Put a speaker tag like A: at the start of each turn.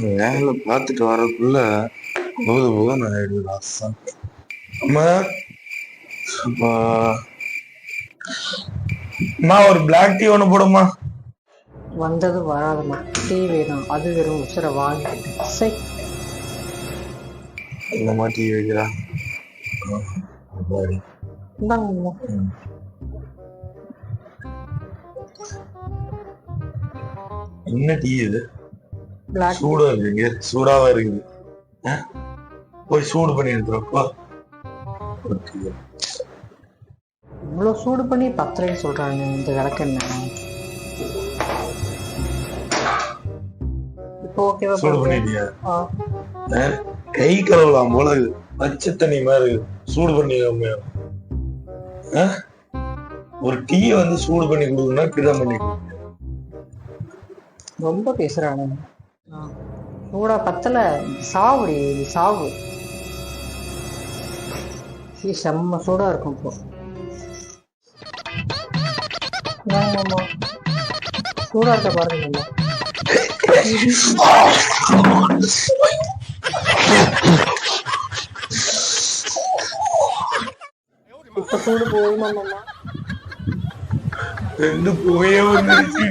A: வேலை பார்த்துட்டு வரக்குள்ள போது போதும் நான் ஆயிடுவேன் அம்மா. ஒரு பிளாக் டீ ஒன்று போடுமா
B: வந்தது வராதுமா. டீ வேணும். அது வெறும் உசுரை வாங்கிக்கிட்டு சை.
A: என்னம்மா டீ வைக்கிறா. என்ன டீ இது? சூடா இருக்குங்க. சூடாவா இருக்குது? போய் சூடு பண்ணி எடுத்துருப்பா
B: இவ்வளோ சூடு பண்ணி பத்திரைன்னு சொல்றாங்க. இந்த விளக்கெண்ணெய் இப்போ ஓகேவா
A: சூடு பண்ணிட்டியா? கை கழுவலாம் போல பச்சை தண்ணி மாதிரி சூடு பண்ணி? ஒரு டீயை வந்து சூடு பண்ணி கொடுக்கணும்னா இப்படிதான் பண்ணி.
B: ரொம்ப பேசுறானு ஆ, சூடா பத்தல சாவுடி இது சாவு இது செம்ம சூடா இருக்கும் இப்போ இந்தாங்கம்மா. சூடா இருக்க பாருங்க. இப்ப சூடு போகுமாம்மா
A: ரெண்டு புகையே வந்துருச்சு